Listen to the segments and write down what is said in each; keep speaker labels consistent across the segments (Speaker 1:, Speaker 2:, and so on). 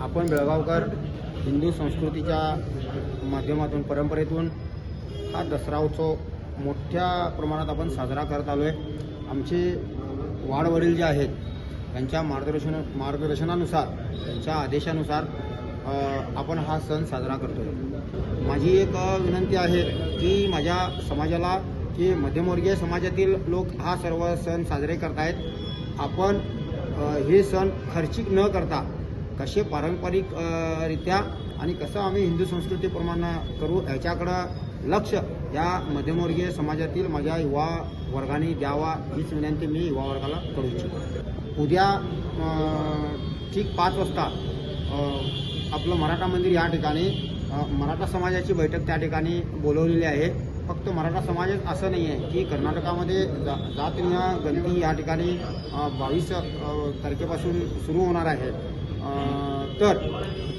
Speaker 1: आपण बेळगावकर हिंदू संस्कृतीच्या माध्यमातून परंपरेतून हा दसरा उत्सव मोठ्या प्रमाणात आपण साजरा करत आलो आहे आमचे वाडवडील जे आहेत त्यांच्या मार्गदर्शन मार्गदर्शनानुसार त्यांच्या आदेशानुसार आपण हा सण साजरा करतो माझी एक विनंती आहे की माझ्या समाजाला की मध्यमवर्गीय समाजातील लोक हा सर्व सण साजरे करतायत. आपण हे सण खर्चिक न करता कसे पारंपरिक रित्या आणि कसं आम्ही हिंदू संस्कृतीप्रमाणे करू याच्याकडं लक्ष या मध्यमवर्गीय समाजातील माझ्या युवा वर्गाने द्यावा हीच विनंती मी युवा वर्गाला करू इच्छितो. उद्या ठीक पाच वाजता आपलं मराठा मंदिर या ठिकाणी मराठा समाजाची बैठक त्या ठिकाणी बोलवलेली आहे. फक्त मराठा समाजच असं नाही आहे की कर्नाटकामध्ये जा जातीय गणती या ठिकाणी बावीस तारखेपासून सुरू होणार आहे. तर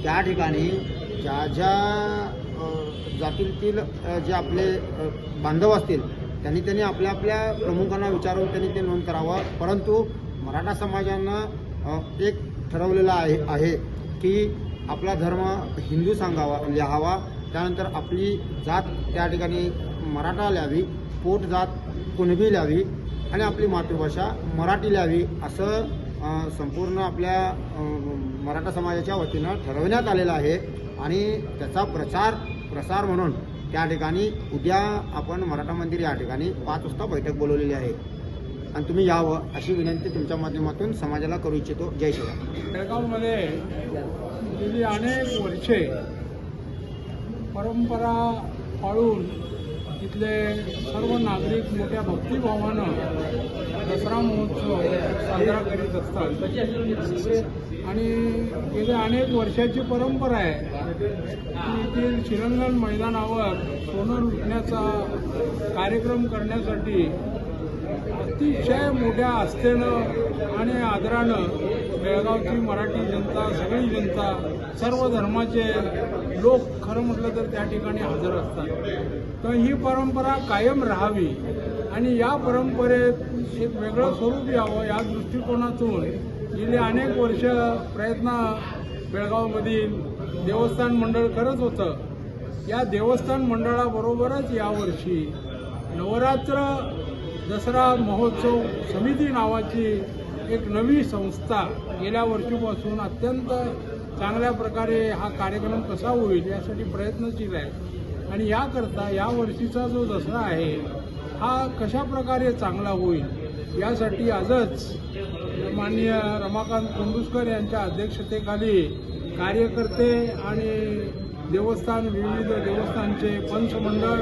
Speaker 1: त्या ठिकाणी ज्या ज्या जातीतील जे आपले बांधव असतील त्यांनी त्यांनी आपल्या आपल्या प्रमुखांना विचारून त्यांनी ते नोंद करावं. परंतु मराठा समाजानं एक ठरवलेलं आहे आहे की आपला धर्म हिंदू सांगावा लिहावा. त्यानंतर आपली जात त्या ठिकाणी मराठा लिहावी पोट जात कुणबी लिहावी आणि आपली मातृभाषा मराठी लिहावी असं संपूर्ण आपल्या मराठा समाजाच्या वतीनं ठरवण्यात आलेलं आहे आणि त्याचा प्रचार प्रसार म्हणून त्या ठिकाणी उद्या आपण मराठा मंदिर या ठिकाणी पाच वाजता बैठक बोलवलेली आहे. आणि तुम्ही यावं अशी विनंती तुमच्या माध्यमातून समाजाला करू इच्छितो. जय श्रीराम
Speaker 2: बेळगावमध्ये गेली अनेक वर्षे परंपरा पाळून इथले सर्व नागरिक मोठ्या भक्तिभावानं दसरा महोत्सव साजरा करीत असतात. आणि गेल्या अनेक वर्षाची परंपरा आहे की येथील शिरंगण मैदानावर सोनं लुटण्याचा कार्यक्रम करण्यासाठी अतिशय मोठ्या आस्थेनं आणि आदरानं बेळगावची मराठी जनता सगळी जनता सर्व धर्माचे लोक खरं म्हटलं तर त्या ठिकाणी हजर असतात. तर ही परंपरा कायम राहावी आणि या परंपरेत एक वेगळं स्वरूप यावं या दृष्टिकोनातून गेली अनेक वर्ष प्रयत्न बेळगावमधील देवस्थान मंडळ करत होतं. या देवस्थान मंडळाबरोबरच यावर्षी नवरात्र दसरा महोत्सव समिती नावाची एक नवी संस्था गेल्या वर्षीपासून अत्यंत चांगल्या प्रकारे हा कार्यक्रम कसा होईल यासाठी प्रयत्नशील आहे. आणि याकरता या वर्षीचा जो दसरा आहे हा कशा प्रकारे चांगला होईल यासाठी आजच माननीय रमाकांत कुंडुसकर यांच्या अध्यक्षतेखाली कार्यकर्ते आणि देवस्थान विविध देवस्थानचे पंचमंडळ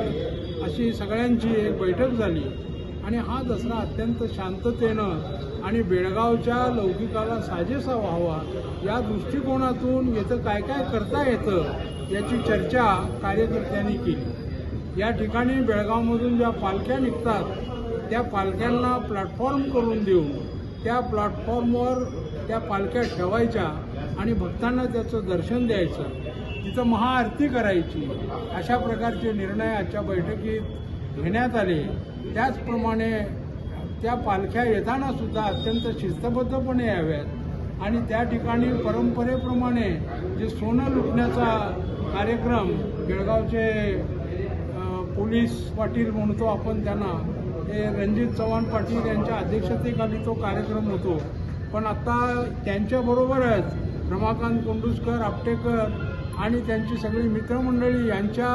Speaker 2: अशी सगळ्यांची एक बैठक झाली. आणि हा दसरा अत्यंत शांततेनं आणि बेळगावच्या लौकिकाला साजेसा व्हावा या दृष्टिकोनातून याचं काय काय करता येतं याची चर्चा कार्यकर्त्यांनी केली. या ठिकाणी बेळगावमधून ज्या पालख्या निघतात त्या पालख्यांना प्लॅटफॉर्म करून देऊन त्या प्लॅटफॉर्मवर त्या पालख्या ठेवायच्या आणि भक्तांना त्याचं दर्शन द्यायचं. तिथं महाआरती करायची. अशा प्रकारचे निर्णय आजच्या बैठकीत घेण्यात आले. त्याचप्रमाणे त्या पालख्या येताना सुद्धा अत्यंत शिस्तबद्धपणे याव्यात. आणि त्या ठिकाणी परंपरेप्रमाणे जे सोनं लुटण्याचा कार्यक्रम बेळगावचे पोलीस पाटील म्हणतो आपण त्यांना हे रणजित चव्हाण पाटील यांच्या अध्यक्षतेखाली तो कार्यक्रम होतो. पण आता त्यांच्याबरोबरच रमाकांत कोंडुसकर आपटेकर आणि त्यांची सगळी मित्रमंडळी यांच्या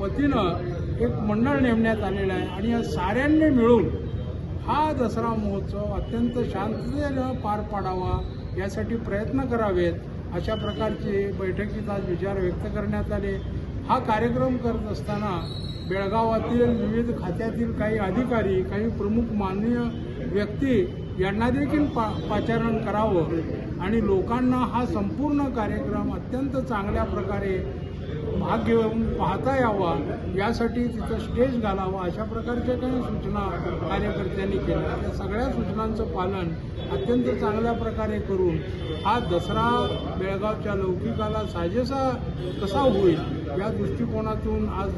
Speaker 2: वतीनं एक मंडळ नेमण्यात आलेलं आहे आणि या साऱ्यांनी मिळून हा दसरा महोत्सव अत्यंत शांततेनं पार पाडावा यासाठी प्रयत्न करावेत. अशा प्रकारचे बैठकीत आज विचार व्यक्त करण्यात आले. हा कार्यक्रम करत असताना बेळगावातील विविध खात्यातील काही अधिकारी काही प्रमुख माननीय व्यक्ती यांना देखील पा पाचारण करावं आणि लोकांना हा संपूर्ण कार्यक्रम अत्यंत चांगल्या प्रकारे भाग घेऊन पाहता यावा यासाठी तिथं स्टेज घालावा अशा प्रकारच्या काही सूचना कार्यकर्त्यांनी केल्या. त्या सगळ्या सूचनांचं पालन अत्यंत चांगल्या प्रकारे करून हा दसरा बेळगावच्या लौकिकाला साजेसा कसा होईल या दृष्टिकोनातून आज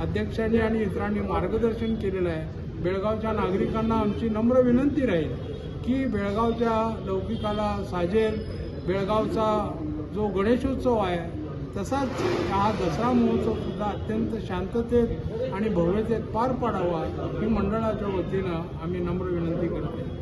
Speaker 2: अध्यक्षांनी आणि इतरांनी मार्गदर्शन केलेलं आहे. बेळगावच्या नागरिकांना आमची नम्र विनंती राहील की बेळगावच्या लौकिकाला साजेल. बेळगावचा जो गणेशोत्सव आहे तसाच हा दसरा महोत्सव सुद्धा अत्यंत शांततेत आणि भव्यतेत पार पाडावा ही मंडळाच्या वतीनं आम्ही नम्र विनंती करतो.